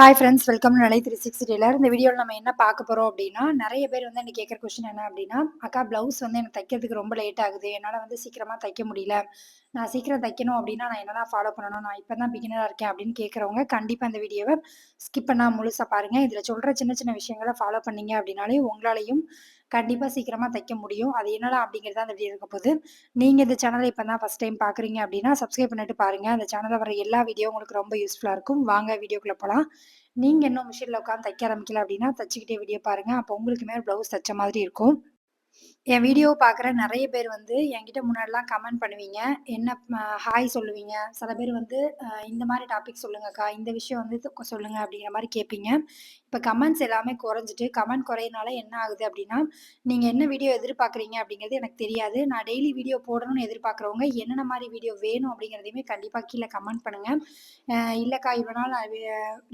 Hi friends welcome நிலை three six tailor இந்த வீடியோவில் நம்ம என்ன பார்க்க போகிறோம் அப்படின்னா நிறைய பேர் வந்து எனக்கு கேட்குற கொஷின் என்ன அப்படின்னா அக்கா ப்ளவுஸ் வந்து எனக்கு தைக்கிறதுக்கு ரொம்ப லேட் ஆகுது. என்னால் வந்து சீக்கிரமாக தைக்க முடியல. நான் சீக்கிரம் தைக்கணும் அப்படின்னா நான் என்னதான் ஃபாலோ பண்ணணும்? நான் இப்போ தான் பிகினராக இருக்கேன் அப்படின்னு கேட்குறவங்க கண்டிப்பாக இந்த வீடியோவை ஸ்கிப் பண்ணால் முழுசாக பாருங்கள் இதில் சொல்கிற சின்ன சின்ன விஷயங்களை ஃபாலோ பண்ணீங்க அப்படின்னாலே உங்களாலையும் கண்டிப்பாக சீக்கிரமாக தைக்க முடியும். அது என்னடா அப்படிங்கிறது அந்த வீடியோ இருக்க போது நீங்கள் இந்த சேனலை இப்போ தான் ஃபஸ்ட் டைம் பார்க்குறீங்க அப்படின்னா சப்ஸ்கிரைப் பண்ணிட்டு பாருங்கள் அந்த சேனலில் வர எல்லா வீடியோ உங்களுக்கு ரொம்ப யூஸ்ஃபுல்லாக இருக்கும். வாங்க வீடியோக்குள்ளே போகலாம் நீங்கள் இன்னும் மிஷினில் உட்காந்து தைக்க ஆரம்பிக்கல அப்படின்னா தைச்சிக்கிட்டே வீடியோ பாருங்கள் அப்போ உங்களுக்குமே ப்ளவுஸ் தைச்ச மாதிரி இருக்கும். என் வீடியோ பார்க்குற நிறைய பேர் வந்து என்கிட்ட முன்னாடிலாம் கமெண்ட் பண்ணுவீங்க. என்ன ஹாய் சொல்லுவீங்க. சில பேர் வந்து இந்த மாதிரி டாபிக் சொல்லுங்கக்கா இந்த விஷயம் வந்து சொல்லுங்க அப்படிங்கிற மாதிரி கேட்பீங்க. இப்போ கமெண்ட்ஸ் எல்லாமே குறைஞ்சிட்டு கமெண்ட் குறையினால என்ன ஆகுது அப்படின்னா நீங்கள் என்ன வீடியோ எதிர்பார்க்குறீங்க அப்படிங்கிறது எனக்கு தெரியாது. நான் டெய்லி வீடியோ போடணும்னு எதிர்பார்க்குறவங்க என்னென்ன மாதிரி வீடியோ வேணும் அப்படிங்கிறதையுமே கண்டிப்பாக கீழே கமெண்ட் பண்ணுங்கள் இல்லைக்கா இவ்வளோ நாள்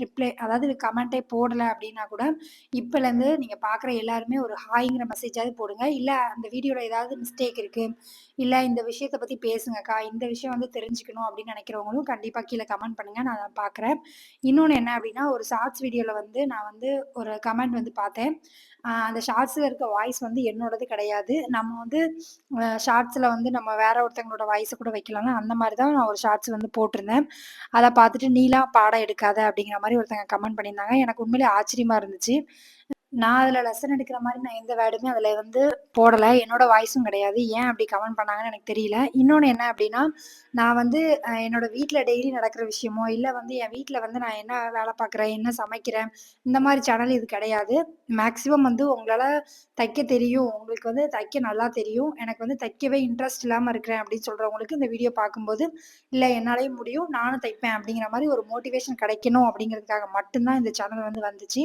ரிப்ளை அதாவது கமெண்ட்டே போடலை அப்படின்னா கூட இப்போலேருந்து நீங்கள் பார்க்குற எல்லாருமே ஒரு ஹாய்ங்கிற மெசேஜாவது போடுங்க. இல்லை அந்த வீடியோவில் ஏதாவது மிஸ்டேக் இருக்குது இல்லை இந்த விஷயத்தை பற்றி பேசுங்கக்கா இந்த விஷயம் வந்து தெரிஞ்சுக்கணும் அப்படின்னு நினைக்கிறவங்களும் கண்டிப்பாக கீழே கமெண்ட் பண்ணுங்கள் நான் பார்க்குறேன். இன்னொன்று என்ன அப்படின்னா ஒரு ஷார்ட்ஸ் வீடியோவில் வந்து நான் வந்து ஒரு கமெண்ட் வந்து பார்த்தேன். அந்த ஷார்ட்ஸில் இருக்க வாய்ஸ் வந்து என்னோடது கிடையாது. நம்ம வந்து ஷார்ட்ஸில் வந்து நம்ம வேற ஒருத்தங்களோட வாய்ஸை கூட வைக்கலாம்னா அந்த மாதிரி தான் நான் ஒரு ஷார்ட்ஸ் வந்து போட்டிருந்தேன். அதை பார்த்துட்டு நீலாம் பாடம் எடுக்காத அப்படிங்கிற மாதிரி ஒருத்தங்க கமெண்ட் பண்ணியிருந்தாங்க. எனக்கு உண்மையிலே ஆச்சரியமாக இருந்துச்சு. நான் அதில் லெசன் எடுக்கிற மாதிரி நான் எந்த வேர்டுமே அதில் வந்து போடலை. என்னோட வாய்ஸும் கிடையாது. ஏன் அப்படி கமெண்ட் பண்ணாங்கன்னு எனக்கு தெரியல. இன்னொன்று என்ன அப்படின்னா நான் வந்து என்னோட வீட்டில் டெய்லி நடக்கிற விஷயமோ இல்லை வந்து என் வீட்டில் வந்து நான் என்ன வேலை பார்க்குறேன் என்ன சமைக்கிறேன் இந்த மாதிரி சேனல் இது கிடையாது. மேக்ஸிமம் வந்து உங்களால் தைக்க தெரியும். உங்களுக்கு வந்து தைக்க நல்லா தெரியும். எனக்கு வந்து தைக்கவே இன்ட்ரெஸ்ட் இல்லாமல் இருக்கிறேன் அப்படின்னு சொல்கிறவங்களுக்கு இந்த வீடியோ பார்க்கும்போது இல்லை என்னாலேயும் முடியும். நானும் தைப்பேன். அப்படிங்கிற மாதிரி ஒரு மோட்டிவேஷன் கிடைக்கணும் அப்படிங்கிறதுக்காக மட்டும்தான் இந்த சேனல் வந்து வந்துச்சு.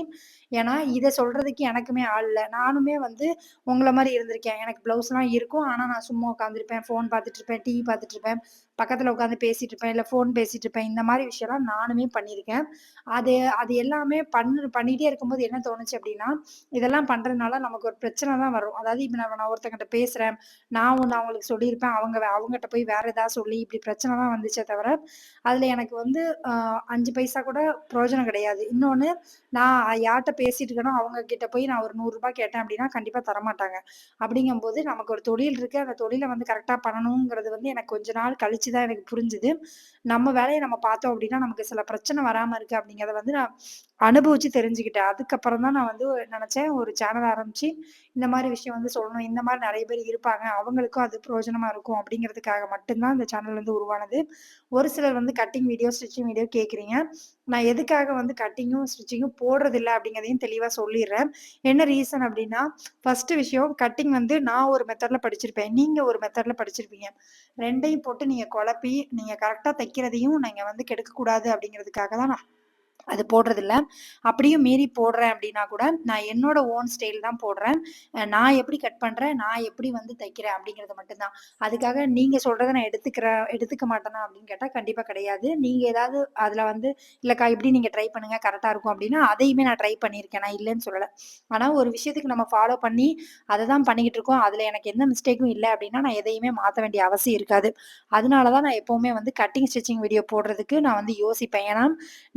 ஏன்னா இதை சொல்கிறதுக்கு எனக்குமே ஆள் இல்லை. நானுமே வந்து உங்களை மாதிரி இருந்திருக்கேன். எனக்கு ப்ளவுஸ்லாம் இருக்கும். ஆனால் நான் சும்மா உட்காந்துருப்பேன் ஃபோன் பார்த்துட்டு இருப்பேன். டிவி பார்த்துட்டு இருப்பேன். பக்கத்தில் உட்காந்து பேசிட்டு இருப்பேன் இல்லை ஃபோன் பேசிட்டு இருப்பேன். இந்த மாதிரி விஷயம்லாம் நானுமே பண்ணியிருக்கேன். அது அது எல்லாமே பண்ணு பண்ணிகிட்டே இருக்கும்போது என்ன தோணுச்சு அப்படின்னா இதெல்லாம் பண்ணுறதுனால நமக்கு ஒரு பிரச்சனை தான் வரும். அதாவது இப்போ நான் நான் ஒருத்தங்கிட்ட பேசுகிறேன் நான் ஒன்று அவங்களுக்கு சொல்லியிருப்பேன். அவங்க அவங்ககிட்ட போய் வேற ஏதாவது சொல்லி இப்படி பிரச்சனை தான் வந்துச்சே தவிர அதில் எனக்கு வந்து அஞ்சு பைசா கூட பிரயோஜனம் கிடையாது. இன்னொன்று நான் யார்கிட்ட பேசிட்டு இருக்கணும் அவங்க கிட்ட போய் நான் ஒரு நூறுரூபா கேட்டேன் அப்படின்னா கண்டிப்பாக தரமாட்டாங்க. அப்படிங்கும்போது நமக்கு ஒரு தொழில் இருக்குது அந்த தொழிலை வந்து கரெக்டாக பண்ணணுங்கிறது வந்து எனக்கு கொஞ்ச நாள் கழிச்சு தான் எனக்கு புரிஞ்சுது. நம்ம வேலையை நம்ம பார்த்தோம் அப்படின்னா நமக்கு சில பிரச்சனை வராமல் இருக்குது அப்படிங்கிறத வந்து நான் அனுபவிச்சு தெரிஞ்சுக்கிட்டேன். அதுக்கப்புறம் தான் நான் வந்து நினச்சேன் ஒரு சேனல் ஆரம்பித்து இந்த மாதிரி விஷயம் வந்து சொல்லணும் இந்த மாதிரி நிறைய பேர் இருப்பாங்க அவங்களுக்கும் அது பிரயோஜனமாக இருக்கும் அப்படிங்கிறதுக்காக மட்டும்தான் இந்த சேனல் வந்து உருவானது. ஒரு சிலர் வந்து கட்டிங் வீடியோ ஸ்டிச்சிங் வீடியோ கேட்குறீங்க நான் எதுக்காக வந்து கட்டிங்கும் ஸ்டிச்சிங்கும் போடுறதில்லை அப்படிங்கிறதையும் தெளிவாக சொல்லிடுறேன். என்ன ரீசன் அப்படின்னா ஃபர்ஸ்ட் விஷயம் கட்டிங் வந்து நான் ஒரு மெத்தடில் படிச்சிருப்பேன் நீங்கள் ஒரு மெத்தடில் படிச்சிருப்பீங்க. ரெண்டையும் போட்டு நீங்கள் குழப்பி நீங்கள் கரெக்டாக கிடைக்கிறதையும் நீங்க வந்து கெடுக்கக்கூடாது அப்படிங்கிறதுக்காக தான் நான் அது போடுறதில்ல. அப்படியும் மீறி போடுறேன் அப்படின்னா கூட நான் என்னோட ஓன் ஸ்டைல் தான் போடுறேன். நான் எப்படி கட் பண்ணுறேன் நான் எப்படி வந்து தைக்கிறேன்? அப்படிங்கிறது மட்டும்தான். அதுக்காக நீங்கள் சொல்கிறத நான் எடுத்துக்கிறேன் எடுத்துக்க மாட்டேனா அப்படின்னு கேட்டால் கண்டிப்பாக கிடையாது. நீங்கள் ஏதாவது அதில் வந்து இல்லைக்கா இப்படி நீங்கள் ட்ரை பண்ணுங்கள் கரெக்டாக இருக்கும் அப்படின்னா அதையுமே நான் ட்ரை பண்ணியிருக்கேன். நான் இல்லைன்னு சொல்லலை. ஆனால் ஒரு விஷயத்துக்கு நம்ம ஃபாலோ பண்ணி அதை தான் பண்ணிக்கிட்டு இருக்கோம். அதில் எனக்கு எந்த மிஸ்டேக்கும் இல்லை அப்படின்னா நான் எதையுமே மாற்ற வேண்டிய அவசியம் இருக்காது. அதனால தான் நான் எப்போவுமே வந்து கட்டிங் ஸ்டிச்சிங் வீடியோ போடுறதுக்கு நான் வந்து யோசிப்பேன். ஏன்னா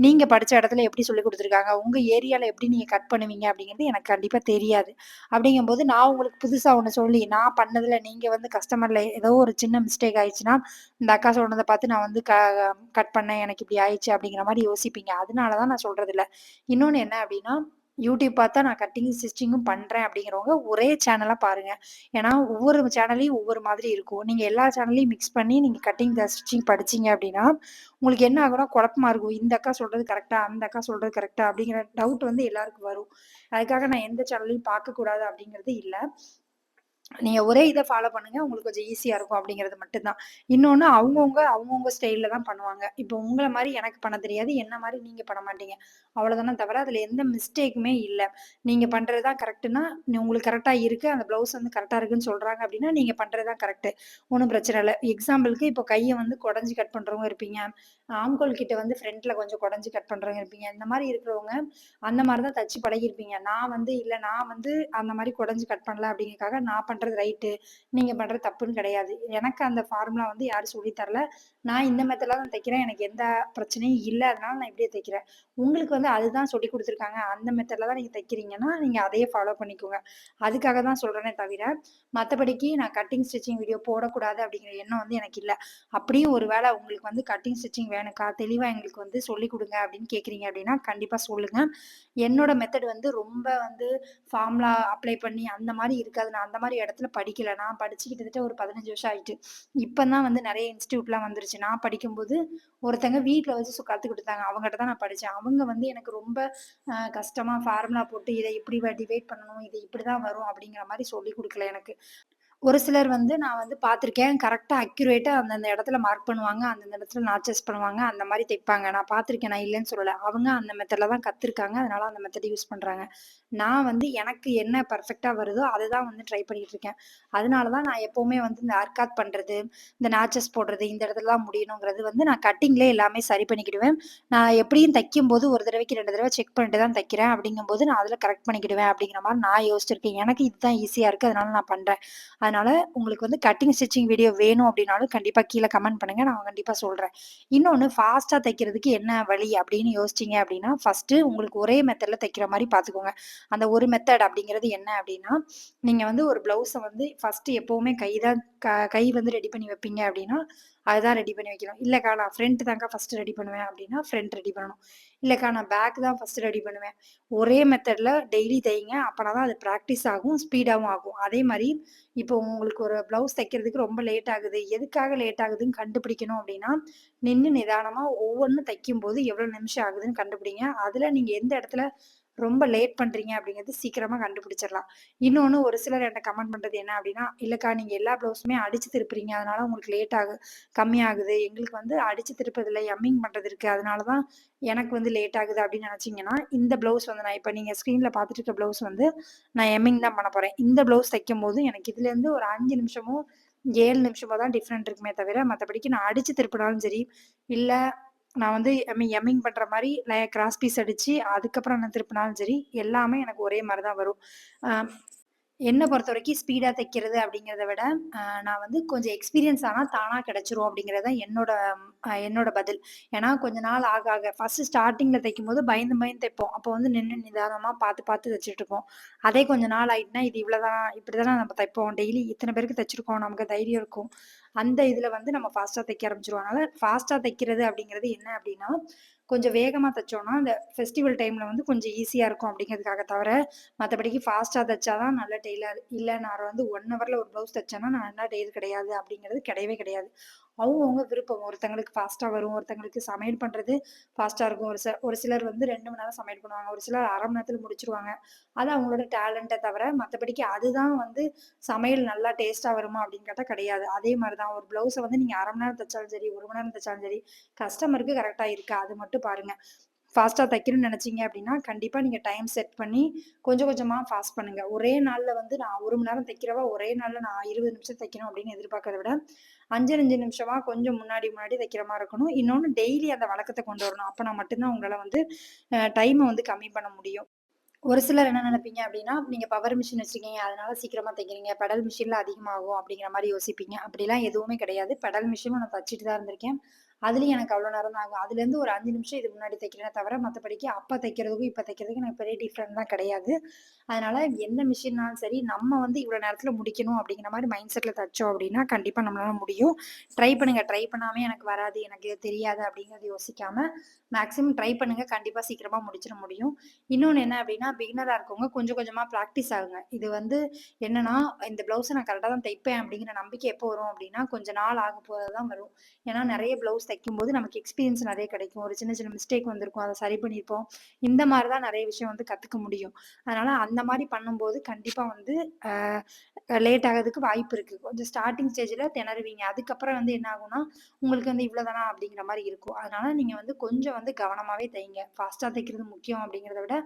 நீங்கள் படித்த இடத்துல எப்படி சொல்லி கொடுத்துருக்காங்க உங்கள் ஏரியாவில் எப்படி நீங்கள் கட் பண்ணுவீங்க அப்படிங்கிறது எனக்கு கண்டிப்பாக தெரியாது. அப்படிங்கும்போது நான் உங்களுக்கு புதுசாக ஒன்று சொல்லி நான் பண்ணதில் நீங்கள் வந்து கஸ்டமரில் ஏதோ ஒரு சின்ன மிஸ்டேக் ஆயிடுச்சுன்னா இந்த அக்கா சொன்னதை பார்த்து நான் வந்து க கட் பண்ணேன் எனக்கு இப்படி ஆயிடுச்சு அப்படிங்கிற மாதிரி யோசிப்பீங்க. அதனால தான் நான் சொல்கிறதில்ல இல்லை இன்னொன்று என்ன அப்படின்னா யூடியூப் பார்த்தா நான் கட்டிங் ஸ்டிச்சிங்கும் பண்ணுறேன் அப்படிங்கிறவங்க ஒரே சேனலாக பாருங்கள் ஏன்னா ஒவ்வொரு சேனல்லையும் ஒவ்வொரு மாதிரி இருக்கும். நீங்கள் எல்லா சேனல்லையும் மிக்ஸ் பண்ணி நீங்கள் கட்டிங் த ஸ்டிச்சிங் படிச்சிங்க அப்படின்னா உங்களுக்கு என்ன ஆகும்னா குழப்பமா இருக்கும். இந்த அக்கா சொல்கிறது கரெக்டாக அந்த அக்கா சொல்கிறது கரெக்டாக அப்படிங்கிற டவுட் வந்து எல்லாருக்கும் வரும். அதுக்காக நான் எந்த சேனல்லையும் பார்க்கக்கூடாது அப்படிங்கிறது இல்லை. நீங்கள் ஒரே இதை ஃபாலோ பண்ணுங்க. உங்களுக்கு கொஞ்சம் ஈஸியாக இருக்கும் அப்படிங்கிறது மட்டும்தான். இன்னொன்று அவங்கவுங்க அவங்கவுங்க ஸ்டைலில் தான் பண்ணுவாங்க. இப்போ உங்களை மாதிரி எனக்கு பண்ண தெரியாது. என்ன மாதிரி நீங்கள் பண்ண மாட்டீங்க. அவ்வளோதானே தவிர அதில் எந்த மிஸ்டேக்குமே இல்லை நீங்கள் பண்ணுறது தான் கரெக்ட்டுன்னா, உங்களுக்கு கரெக்டாக இருக்குது அந்த ப்ளவுஸ் வந்து கரெக்டாக இருக்குன்னு சொல்கிறாங்க அப்படின்னா, நீங்கள் பண்ணுறது தான் கரெக்டு ஒன்றும் பிரச்சனை இல்லை எக்ஸாம்பிளுக்கு இப்போ கையை வந்து குடஞ்சி கட் பண்ணுறவங்க இருப்பீங்க. ஆம்கோல் கிட்ட வந்து ஃப்ரண்ட்ல கொஞ்சம் குடஞ்சு கட் பண்றவங்க இருப்பீங்க. இந்த மாதிரி இருக்கிறவங்க, அந்த மாதிரி தான் தச்சு பழகிருப்பீங்க நான் வந்து இல்ல நான் வந்து அந்த மாதிரி குடஞ்சி கட் பண்ணல அப்படிங்கிறதுக்காக நான் பண்றது ரைட்டு, நீங்க பண்றது தப்புன்னு கிடையாது. எனக்கு அந்த ஃபார்முலா வந்து யாரும் சொல்லி தரல. நான் இந்த மெத்தட்ல தான் தைக்கிறேன். எனக்கு எந்த பிரச்சனையும் இல்ல. அதனால நான் இப்படியே தைக்கிறேன். உங்களுக்கு வந்து அதுதான் சொல்லிக் கொடுத்துருக்காங்க அந்த மெத்தட்ல தான் நீங்க தைக்கிறீங்கன்னா, நீங்க அதையே ஃபாலோ பண்ணிக்கோங்க. அதுக்காக தான் சொல்றேனே தவிர, மத்தபடிக்கு நான் கட்டிங், ஸ்டிச்சிங் வீடியோ போடக்கூடாது அப்படிங்கிற எண்ணம் வந்து எனக்கு இல்ல. அப்படியும் ஒரு வேள உங்களுக்கு வந்து கட்டிங், ஸ்டிச்சிங் வேணுக்கா, தெளிவாக எங்களுக்கு வந்து சொல்லிக் கொடுங்க அப்படின்னு கேட்குறீங்க அப்படின்னா, கண்டிப்பாக சொல்லுங்க. என்னோட மெத்தட் வந்து ரொம்ப வந்து ஃபார்முலா அப்ளை பண்ணி அந்த மாதிரி இருக்காது. நான் அந்த மாதிரி இடத்துல படிக்கல. நான் படிச்சு கிட்டத்தட்ட ஒரு 15 வருஷம் ஆயிட்டு. இப்போ தான் வந்து நிறைய இன்ஸ்டியூட்லாம் வந்துருச்சு. நான் படிக்கும்போது ஒருத்தங்க வீட்டில் வச்சு சு கொடுத்தாங்க அவங்ககிட்ட தான் நான் படித்தேன் அவங்க வந்து எனக்கு ரொம்ப கஷ்டமாக ஃபார்முலா போட்டு இதை இப்படி டிவைட் பண்ணணும். இது இப்படிதான் வரும் அப்படிங்கிற மாதிரி சொல்லிக் கொடுக்கல எனக்கு. ஒரு சிலர் வந்து நான் வந்து பார்த்துருக்கேன். கரெக்டாக அக்யூரேட்டாக அந்தந்த இடத்துல மார்க் பண்ணுவாங்க. அந்தந்த இடத்துல நாச்சஸ் பண்ணுவாங்க. அந்த மாதிரி தைப்பாங்க. நான் பார்த்துருக்கேன். நான் இல்லைன்னு சொல்லலை அவங்க அந்த மெத்தடில் தான் கற்றுருக்காங்க அதனால அந்த மெத்தட் யூஸ் பண்ணுறாங்க நான் வந்து எனக்கு என்ன பர்ஃபெக்டாக வருதோ, அதை தான் வந்து ட்ரை பண்ணிட்டு இருக்கேன். அதனால தான் நான் எப்போவுமே வந்து இந்த அர்க்காத் பண்ணுறது இந்த நாச்சஸ் போடுறது, இந்த இடத்துல தான் முடியணுங்கிறது வந்து நான் கட்டிங்லேயே எல்லாமே சரி பண்ணிக்கிடுவேன். நான் எப்படியும் தைக்கும்போது ஒரு தடவைக்கு ரெண்டு தடவை செக் பண்ணிட்டு தான் தைக்கிறேன். அப்படிங்கும்போது நான் அதில் கரெக்ட் பண்ணிக்கிடுவேன் அப்படிங்கிற மாதிரி நான் யோசிச்சிருக்கேன். எனக்கு இதுதான் ஈஸியாக இருக்குது அதனால நான் பண்ணுறேன் அதனால உங்களுக்கு வந்து கட்டிங், ஸ்டிச்சிங் வீடியோ வேணும் அப்படின்னாலும் கண்டிப்பாக கீழே கமெண்ட் பண்ணுங்க. நான் கண்டிப்பாக சொல்கிறேன் இன்னொன்று ஃபாஸ்ட்டாக தைக்கிறதுக்கு என்ன வழி அப்படின்னு யோசிச்சீங்க அப்படின்னா, ஃபர்ஸ்ட்டு உங்களுக்கு ஒரே மெத்தடில் தைக்கிற மாதிரி பார்த்துக்கோங்க. அந்த ஒரு மெத்தட் அப்படிங்கிறது என்ன அப்படின்னா, நீங்கள் வந்து ஒரு ப்ளவுஸை வந்து ஃபஸ்ட்டு எப்போவுமே கை தான் க கை வந்து ரெடி பண்ணி வைப்பீங்க அப்படின்னா, அதுதான் ரெடி பண்ணி வைக்கணும். இல்லைக்கா நான் ஃப்ரண்ட் தான்க்கா ஃபஸ்ட்டு ரெடி பண்ணுவேன் அப்படின்னா, ஃப்ரண்ட் ரெடி பண்ணணும். இல்லைக்கா நான் பேக் தான் ஃபர்ஸ்ட்டு ரெடி பண்ணுவேன். ஒரே மெத்தடில் டெய்லி தைங்க. அப்போனா தான் அது ப்ராக்டிஸ் ஆகும். ஸ்பீடாகவும் ஆகும். அதே மாதிரி இப்போ உங்களுக்கு ஒரு ப்ளவுஸ் தைக்கிறதுக்கு ரொம்ப லேட் ஆகுது. எதுக்காக லேட் ஆகுதுன்னு கண்டுபிடிக்கணும் அப்படின்னா, நின்று நிதானமாக ஒவ்வொன்றும் தைக்கும் தைக்கும்போது எவ்வளோ நிமிஷம் ஆகுதுன்னு கண்டுபிடிங்க. அதில் நீங்கள் எந்த இடத்துல ரொம்ப லேட் பண்றீங்க அப்படிங்கிறது சீக்கிரமா கண்டுபிடிச்சிடலாம். இன்னொன்று ஒரு சிலர் என்ன கமெண்ட் பண்றது என்ன அப்படின்னா, "இல்லக்கா நீங்க எல்லா ப்ளவுஸுமே அடிச்சு திருப்புறீங்க. அதனால உங்களுக்கு லேட் ஆகு கம்மியாகுது. எங்களுக்கு வந்து அடிச்சு திருப்புறதில்ல, எம்மிங் பண்றது இருக்கு. அதனால தான் எனக்கு வந்து லேட் ஆகுது." அப்படின்னு நினைச்சீங்கன்னா, இந்த ப்ளவுஸ் வந்து நான் இப்ப நீங்க ஸ்க்ரீனில் பார்த்துட்டு இருக்க ப்ளவுஸ் வந்து நான் எம்மிங் தான் பண்ண போறேன். இந்த ப்ளவுஸ் தைக்கும்போது எனக்கு இதுலேருந்து ஒரு அஞ்சு நிமிஷமும் ஏழு நிமிஷமோ தான் டிஃப்ரெண்ட் இருக்குமே தவிர, மற்றபடிக்கு நான் அடிச்சு திருப்பினாலும் சரி, இல்லை நான் வந்து எம்மி எம்மிங் பண்ணுற மாதிரி ல கிராஸ் பீஸ் அடித்து அதுக்கப்புறம் நான் திருப்பினாலும் சரி, எல்லாமே எனக்கு ஒரே மாதிரி தான் வரும். என்னை பொறுத்த வரைக்கும் ஸ்பீடாக தைக்கிறது அப்படிங்கிறத விட, நான் வந்து கொஞ்சம் எக்ஸ்பீரியன்ஸ் ஆனால் தானாக கிடச்சிரும் அப்படிங்கிறது தான் என்னோட என்னோட பதில். ஏன்னா கொஞ்ச நாள் ஆக ஆக ஃபஸ்ட்டு ஸ்டார்டிங்கில் தைக்கும் தைக்கும்போது பயந்து பயந்து தைப்போம். அப்போ வந்து நின்று நிதானமாக பார்த்து பார்த்து தைச்சிட்ருப்போம் அதே கொஞ்ச நாள் ஆகிட்டுனா இது இவ்வளோதான் இப்படி தானே நம்ம தைப்போம். டெய்லி இத்தனை பேருக்கு தைச்சிருக்கோம். நமக்கு தைரியம் இருக்கும். அந்த இதுல வந்து நம்ம ஃபாஸ்ட்டாக தைக்க ஆரம்பிச்சிருவோம் அதனால ஃபாஸ்ட்டாக தைக்கிறது அப்படிங்கிறது என்ன அப்படின்னா, கொஞ்சம் வேகமா தைச்சோம்னா, அந்த ஃபெஸ்டிவல் டைம்ல வந்து கொஞ்சம் ஈஸியா இருக்கும் அப்படிங்கிறதுக்காக தவிர, மற்றபடிக்கு ஃபாஸ்ட்டாக தைச்சா தான் நல்ல டெய்லர். இல்லை நான் வந்து ஒன் ஹவர்ல ஒரு ப்ளவுஸ் தைச்சேன்னா, நான் நல்ல டெய்லர் கிடையாது அப்படிங்கிறது கிடையவே கிடையாது. அவங்கவுங்க விருப்பம். ஒருத்தங்களுக்கு ஃபாஸ்ட்டாக வரும். ஒருத்தங்களுக்கு சமையல் பண்ணுறது ஃபாஸ்ட்டாக இருக்கும். ஒரு ச ஒரு சிலர் வந்து ரெண்டு மணி நேரம் சமையல் பண்ணுவாங்க. ஒரு சிலர் அரை மணி நேரத்தில் முடிச்சிருவாங்க அது அவங்களோட டேலண்ட்டை தவிர, மற்றபடிக்கு அதுதான் வந்து சமையல் நல்லா டேஸ்ட்டாக வருமா அப்படின்னு கேட்டால் கிடையாது. அதே மாதிரி தான் ஒரு ப்ளவுஸை வந்து நீங்கள் அரை மணி நேரம் தைச்சாலும் சரி, ஒரு மணி நேரம் தைச்சாலும் சரி, கஸ்டமருக்கு கரெக்டாக இருக்கா? அது மட்டும் பாருங்கள் ஃபாஸ்ட்டாக தைக்கணும்னு நினச்சிங்க அப்படின்னா, கண்டிப்பாக நீங்கள் டைம் செட் பண்ணி கொஞ்சம் கொஞ்சமாக ஃபாஸ்ட் பண்ணுங்கள் ஒரே நாளில் வந்து நான் ஒரு மணி நேரம் தைக்கிறவா ஒரே நாளில் நான் 20 நிமிஷம் தைக்கணும் அப்படின்னு எதிர்பார்க்கறத விட, 5, 5 நிமிஷமா கொஞ்சம் முன்னாடி முன்னாடி தைக்கிற மாதிரி இருக்கணும். இன்னொன்று டெய்லி அந்த வழக்கத்தை கொண்டு வரணும். அப்பனா நான் மட்டும்தான் உங்களால் வந்து டைமை வந்து கம்மி பண்ண முடியும். ஒரு சிலர் என்ன நினைப்பீங்க அப்படின்னா, நீங்க பவர் மிஷின் வச்சிருக்கீங்க. அதனால சீக்கிரமா தைக்கிறீங்க. பெடல் மிஷின்ல அதிகமாகும் அப்படிங்கிற மாதிரி யோசிப்பீங்க. அப்படிலாம் எதுவுமே கிடையாது. பெடல் மிஷினும் நான் தச்சுட்டு தான் இருந்திருக்கேன். அதுலயும் எனக்கு அவ்வளோ நேரம் தான் ஆகும். அதுலேருந்து ஒரு அஞ்சு நிமிஷம் இது முன்னாடி தைக்கிறேனே தவிர, மற்றபடிக்கு அப்போ தைக்கிறதுக்கும், இப்போ தைக்கிறதுக்கும் எனக்கு பெரிய டிஃப்ரெண்ட்லாம் கிடையாது. அதனால எந்த மிஷின்னாலும் சரி, நம்ம வந்து இவ்வளோ நேரத்தில் முடிக்கணும் அப்படிங்கிற மாதிரி மைண்ட் செட்டில் தைச்சோம் அப்படின்னா, கண்டிப்பாக நம்மளால முடியும். ட்ரை பண்ணுங்க. ட்ரை பண்ணாமே எனக்கு வராது, எனக்கு இது தெரியாது அப்படிங்கிறது யோசிக்காம, மேக்ஸிமம் ட்ரை பண்ணுங்க. கண்டிப்பாக சீக்கிரமாக முடிச்சிட முடியும். இன்னொன்று என்ன அப்படின்னா, பிகினராக இருக்கவங்க கொஞ்சம் கொஞ்சமாக ப்ராக்டிஸ் ஆகுங்க. இது வந்து என்னன்னா, இந்த ப்ளவுஸை நான் கரெக்டாக தான் தைப்பேன் அப்படிங்கிற நம்பிக்கை எப்போ வரும் அப்படின்னா, கொஞ்ச நாள் ஆக போகிறது தான் வரும். ஏன்னா நிறைய ப்ளவுஸ் தைக்கும்போது நமக்கு எக்ஸ்பீரியன்ஸ் நிறைய கிடைக்கும். ஒரு சின்ன சின்ன மிஸ்டேக் வந்திருக்கும். அதை சரி பண்ணியிருப்போம். இந்த மாதிரி தான் நிறைய விஷயம் வந்து கத்துக்க முடியும். அதனால அந்த மாதிரி பண்ணும்போது கண்டிப்பா வந்து லேட் ஆகிறதுக்கு வாய்ப்பு இருக்கு. கொஞ்சம் ஸ்டார்டிங் ஸ்டேஜ்ல திணறுவீங்க. அதுக்கப்புறம் வந்து என்ன ஆகும்னா, உங்களுக்கு வந்து இவ்வளோ தானா அப்படிங்கிற மாதிரி இருக்கும். அதனால நீங்க வந்து கொஞ்சம் வந்து கவனமாவே தைங்க. ஃபாஸ்ட்டா தைக்கிறது முக்கியம் அப்படிங்கிறத விட,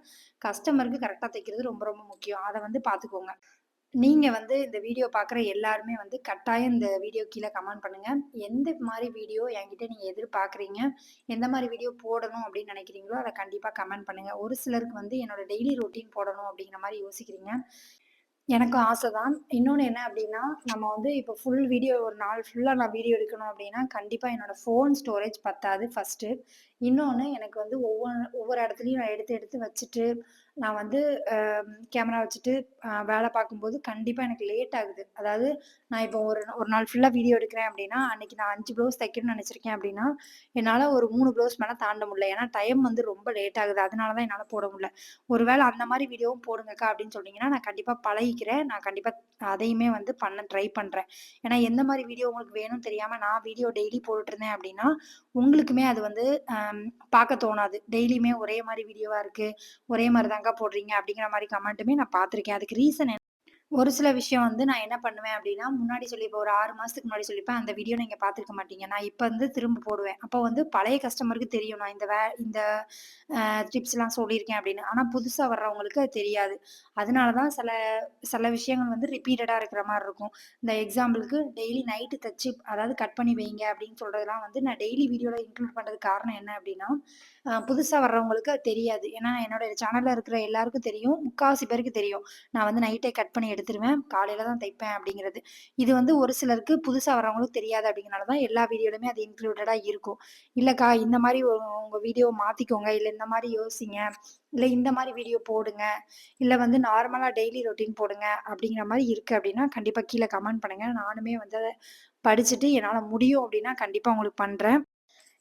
கஸ்டமருக்கு கரெக்டாக தைக்கிறது ரொம்ப ரொம்ப முக்கியம். அதை வந்து பார்த்துக்கோங்க. நீங்க வந்து இந்த வீடியோ பார்க்குற எல்லாருமே வந்து கட்டாயம் இந்த வீடியோ கீழ கமெண்ட் பண்ணுங்க. எந்த மாரி வீடியோ என்கிட்ட நீங்க எதிர்பார்க்குறீங்க? எந்த மாரி வீடியோ போடணும் அப்படின்னு நினைக்கிறீங்களோ, அத கண்டிப்பா கமெண்ட் பண்ணுங்க. ஒரு சிலருக்கு வந்து என்னோட டெய்லி ரொட்டீன் போடணும் அப்படிங்கிற மாரி யோசிக்கிறீங்க. எனக்கும் ஆசை தான். இன்னொன்னு என்ன அப்டின்னா, நம்ம வந்து இப்போ ஃபுல் வீடியோ ஒரு நாள் ஃபுல்லா நான் வீடியோ எடுக்கணும் அப்டின்னா, கண்டிப்பா என்னோட ஃபோன் ஸ்டோரேஜ் பத்தாது ஃபர்ஸ்ட்டு. இன்னொன்னு எனக்கு வந்து ஒவ்வொரு ஒவ்வொரு இடத்துலயும் நான் எடுத்து எடுத்து வச்சுட்டு, நான் வந்து கேமரா வச்சுட்டு வேலை பார்க்கும்போது கண்டிப்பாக எனக்கு லேட் ஆகுது. அதாவது நான் இப்போ ஒரு ஒரு நாள் ஃபுல்லாக வீடியோ எடுக்கிறேன் அப்படின்னா அன்னைக்கு நான் அஞ்சு ப்ளவுஸ் தைக்கணும்னு நினச்சிருக்கேன் அப்படின்னா என்னால் ஒரு மூணு ப்ளவுஸ் மேலே தாண்ட முடியல. ஏன்னா டைம் வந்து ரொம்ப லேட் ஆகுது. அதனால தான் என்னால் போட முடியல. ஒரு வேளை அந்த மாதிரி வீடியோவும் போடுங்கக்கா அப்படின்னு சொன்னீங்கன்னா, நான் கண்டிப்பாக பழகிக்கிறேன். நான் கண்டிப்பாக அதையுமே வந்து பண்ண ட்ரை பண்ணுறேன் ஏன்னா எந்த மாதிரி வீடியோ உங்களுக்கு வேணும்னு தெரியாமல் நான் வீடியோ டெய்லி போட்டுட்டுருந்தேன் அப்படின்னா உங்களுக்குமே அது வந்து பார்க்க தோணாது. டெய்லியுமே ஒரே மாதிரி வீடியோவாக இருக்குது ஒரே மாரி தான்க்கா போடுறீங்க அப்படிங்கிற மாதிரி கமெண்ட்டுமே நான் பார்த்துருக்கேன். அதுக்கு ரீசன் என்ன ஒரு சில விஷயம் வந்து நான் என்ன பண்ணுவேன் அப்படின்னா முன்னாடி சொல்லியிருப்பேன் ஒரு ஆறு மாசத்துக்கு முன்னாடி சொல்லிப்பேன் அந்த வீடியோ நீங்க பார்த்துருக்க மாட்டீங்க. நான் இப்ப வந்து திரும்ப போடுவேன். அப்போ வந்து பழைய கஸ்டமருக்கு தெரியும். நான் இந்த வே இந்த டிப்ஸ் டிப்ஸ்லாம் சொல்லியிருக்கேன் அப்படின்னு ஆனா புதுசா வர்றவங்களுக்கு அது தெரியாது. அதனால தான் சில சில விஷயங்கள் வந்து ரிப்பீட்டடா இருக்கிற மாதிரி இருக்கும். இந்த எக்ஸாம்பிளுக்கு டெய்லி நைட்டு தச்சு அதாவது கட் பண்ணி வைங்க அப்படின்னு சொல்றதெல்லாம் வந்து நான் டெய்லி வீடியோல இன்க்ளூட் பண்றது காரணம் என்ன அப்படின்னா புதுசா வர்றவங்களுக்கு அது தெரியாது. ஏன்னா என்னோட சேனல்ல இருக்கிற எல்லாருக்கும் தெரியும். முக்காவாசி பேருக்கு தெரியும். நான் வந்து நைட்டே கட் பண்ணி எடுத்துருவேன். காலையில தான் தைப்பேன் அப்படிங்கிறது. இது வந்து ஒரு சிலருக்கு புதுசாக வர்றவங்களுக்கு தெரியாது அப்படிங்கிறனால தான் எல்லா வீடியோலையுமே அது இன்க்ளூடடாக இருக்கும். இல்லைக்கா இந்த மாதிரி உங்கள் வீடியோவை வீடியோ இல்லை இந்த மாதிரி யோசிங்க. இல்லை இந்த மாதிரி வீடியோ போடுங்க. இல்லை வந்து நார்மலாக டெய்லி ரொட்டீன் போடுங்க. அப்படிங்கிற மாதிரி இருக்குது அப்படின்னா, கண்டிப்பாக கீழே கமெண்ட் பண்ணுங்கள் நானுமே வந்து அதை படிச்சுட்டு என்னால் முடியும் அப்படின்னா, கண்டிப்பாக உங்களுக்கு பண்ணுறேன்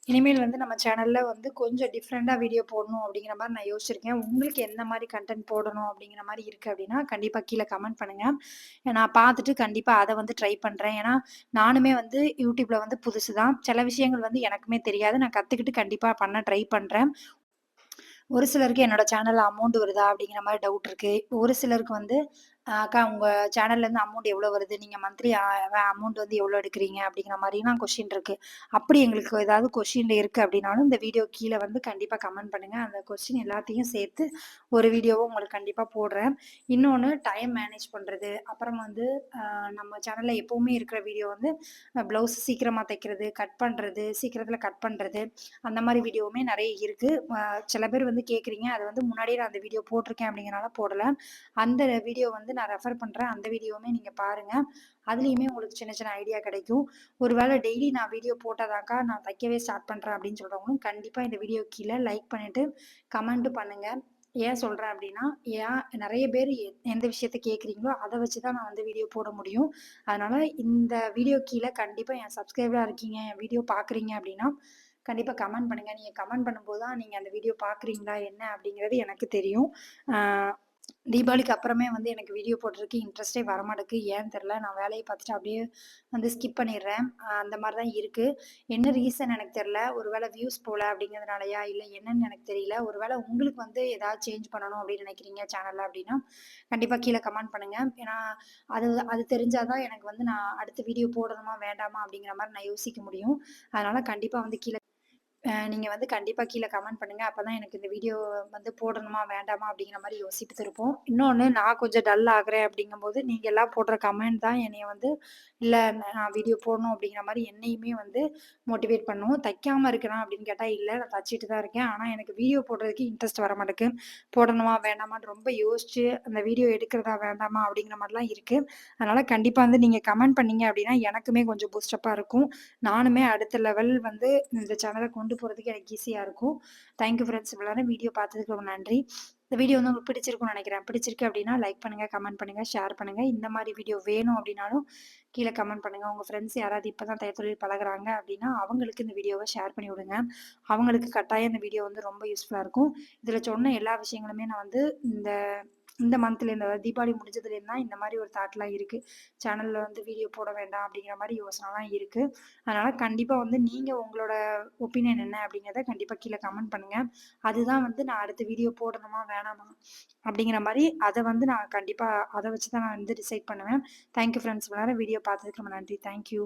இனிமேல் வந்து நம்ம சேனல்ல வந்து கொஞ்சம் டிஃப்ரெண்டாக வீடியோ போடணும் அப்படிங்கிற மாதிரி நான் யோசிச்சிருக்கேன். உங்களுக்கு எந்த மாதிரி கன்டென்ட் போடணும் அப்படிங்கிற மாதிரி இருக்குது அப்படின்னா, கண்டிப்பாக கீழே கமெண்ட் பண்ணுங்கள் நான் பார்த்துட்டு கண்டிப்பாக அதை வந்து ட்ரை பண்ணுறேன் ஏன்னா, நானுமே வந்து யூடியூப்பில் வந்து புதுசு தான். சில விஷயங்கள் வந்து எனக்குமே தெரியாது. நான் கற்றுக்கிட்டு கண்டிப்பாக பண்ண ட்ரை பண்ணுறேன் ஒரு சிலருக்கு என்னோட சேனலில் அமௌண்ட் வருதா? அப்படிங்கிற மாதிரி டவுட் இருக்கு. ஒரு சிலருக்கு வந்து அக்கா உங்கள் சேனல்லேருந்து அமௌண்ட் எவ்வளோ வருது? நீங்கள் மந்த்லி அமௌண்ட் வந்து எவ்வளோ எடுக்கிறீங்க? அப்படிங்கிற மாதிரிலாம் கொஷின் இருக்குது அப்படி எங்களுக்கு ஏதாவது கொஷின் இருக்குது அப்படின்னாலும், இந்த வீடியோ கீழே வந்து கண்டிப்பாக கமெண்ட் பண்ணுங்கள் அந்த கொஷின் எல்லாத்தையும் சேர்த்து ஒரு வீடியோவும் உங்களுக்கு கண்டிப்பாக போடுறேன். இன்னொன்று டைம் மேனேஜ் பண்ணுறது அப்புறம் வந்து நம்ம சேனலில் எப்போவுமே இருக்கிற வீடியோ வந்து ப்ளவுஸ் சீக்கிரமாக தைக்கிறது, கட் பண்ணுறது சீக்கிரத்தில் கட் பண்ணுறது அந்த மாதிரி வீடியோவுமே நிறைய இருக்குது சில பேர் வந்து கேட்குறீங்க. அது வந்து முன்னாடியே நான் அந்த வீடியோ போட்டிருக்கேன் அப்படிங்கிறனால போடலை அந்த வீடியோ வந்து நான் ரெஃபர் பண்ணுறேன் அந்த வீடியோவுமே நீங்கள் பாருங்கள் அதுலேயுமே உங்களுக்கு சின்ன சின்ன ஐடியா கிடைக்கும். ஒருவேளை டெய்லி நான் வீடியோ போட்டதாக்கா நான் தைக்கவே ஸ்டார்ட் பண்ணுறேன் அப்படின்னு சொல்கிறவங்களும் கண்டிப்பாக இந்த வீடியோ கீழே லைக் பண்ணிவிட்டு கமெண்ட் பண்ணுங்கள் ஏன் சொல்கிறேன் அப்படின்னா, ஏன் நிறைய பேர் எ எந்த விஷயத்த கேட்குறீங்களோ, அதை வச்சு தான் நான் வந்து வீடியோ போட முடியும். அதனால் இந்த வீடியோ கீழே கண்டிப்பாக என் சப்ஸ்கிரைபராக இருக்கீங்க, என் வீடியோ பார்க்குறீங்க அப்படின்னா, கண்டிப்பாக கமெண்ட் பண்ணுங்கள் நீங்கள் கமெண்ட் பண்ணும்போது தான் நீங்கள் அந்த வீடியோ பார்க்குறீங்களா என்ன அப்படிங்கிறது எனக்கு தெரியும். தீபாவளிக்கு அப்புறமே வந்து எனக்கு வீடியோ போடுறதுக்கு இன்ட்ரெஸ்ட்டே வரமாட்டேக்கு. ஏன்னு தெரில நான் வேலையை பார்த்துட்டு அப்படியே வந்து ஸ்கிப் பண்ணிடுறேன். அந்த மாதிரி தான் இருக்குது என்ன ரீசன் எனக்கு தெரியல. ஒரு வேளை வியூஸ் போகல அப்படிங்கிறதுனாலயா? இல்லை என்னன்னு எனக்கு தெரியல. ஒரு வேளை உங்களுக்கு வந்து ஏதாவது சேஞ்ச் பண்ணணும் அப்படின்னு நினைக்கிறீங்க சேனலில் அப்படின்னா, கண்டிப்பாக கீழே கமெண்ட் பண்ணுங்கள் ஏன்னா, அது அது தெரிஞ்சால் தான் எனக்கு வந்து நான் அடுத்த வீடியோ போடணுமா? வேண்டாமா? அப்படிங்கிற மாதிரி நான் யோசிக்க முடியும். அதனால் கண்டிப்பாக வந்து கீழே நீங்கள் வந்து கண்டிப்பாக கீழே கமெண்ட் பண்ணுங்கள் அப்போ தான் எனக்கு இந்த வீடியோ வந்து போடணுமா? வேண்டாமா? அப்படிங்கிற மாதிரி யோசிச்சுட்டு இருப்போம். இன்னொன்று நான் கொஞ்சம் டல் ஆகுறேன் அப்படிங்கும்போது, நீங்கள் எல்லாம் போடுற கமெண்ட் தான் என்னைய வந்து இல்லை நான் வீடியோ போடணும் அப்படிங்கிற மாதிரி என்னையுமே வந்து மோட்டிவேட் பண்ணும். தைக்காமல் இருக்கிறான் அப்படின்னு கேட்டால் இல்லை நான் தச்சிட்டு தான் இருக்கேன். ஆனால் எனக்கு வீடியோ போடுறதுக்கு இன்ட்ரெஸ்ட் வரமாட்டேக்கு. போடணுமா? வேண்டாமான்னு ரொம்ப யோசிச்சு அந்த வீடியோ எடுக்கிறதா? வேண்டாமா? அப்படிங்கிற மாதிரிலாம் இருக்குது அதனால் கண்டிப்பாக வந்து நீங்கள் கமெண்ட் பண்ணீங்க அப்படின்னா, எனக்குமே கொஞ்சம் பூஸ்டப்பாக இருக்கும். நானுமே அடுத்த லெவல் வந்து இந்த சேனல கொண்டு கொண்டு போகிறதுக்கு எனக்கு ஈஸியாக இருக்கும். Thank you friends. இவ்வளோ வீடியோ பார்த்ததுக்கு ரொம்ப நன்றி. இந்த வீடியோ வந்து உங்களுக்கு பிடிச்சிருக்கும்னு நினைக்கிறேன் பிடிச்சிருக்கு அப்படின்னா லைக் பண்ணுங்கள் கமெண்ட் பண்ணுங்கள் ஷேர் பண்ணுங்க. இந்த மாதிரி வீடியோ வேணும் அப்படின்னாலும் கீழே கமெண்ட் பண்ணுங்க. உங்கள் ஃப்ரெண்ட்ஸ் யாராவது இப்போ தான் தொழில் பழகுறாங்க அப்படின்னா, அவங்களுக்கு இந்த வீடியோவை ஷேர் பண்ணி விடுங்க. அவங்களுக்கு கட்டாயம் இந்த வீடியோ வந்து ரொம்ப யூஸ்ஃபுல்லாக இருக்கும். இதில் சொன்ன எல்லா விஷயங்களுமே நான் வந்து இந்த இந்த மந்த்லேருந்து அதாவது தீபாவளி முடிஞ்சதுலேருந்து தான் இந்த மாதிரி ஒரு தாட்லாம் இருக்கு. சேனல்ல வந்து வீடியோ போட வேண்டாம் அப்படிங்கிற மாதிரி யோசனைலாம் இருக்கு. அதனால கண்டிப்பா வந்து நீங்க உங்களோட ஒப்பீனியன் என்ன அப்படிங்கிறத கண்டிப்பா கீழே கமெண்ட் பண்ணுங்க. அதுதான் வந்து நான் அடுத்த வீடியோ போடணுமா? வேணாமா? அப்படிங்கிற மாதிரி அதை வந்து நான் கண்டிப்பா அதை வச்சு தான் நான் வந்து டிசைட் பண்ணுவேன். Thank you friends. இவ்வளோ வீடியோ பார்த்ததுக்கு ரொம்ப நன்றி. Thank you.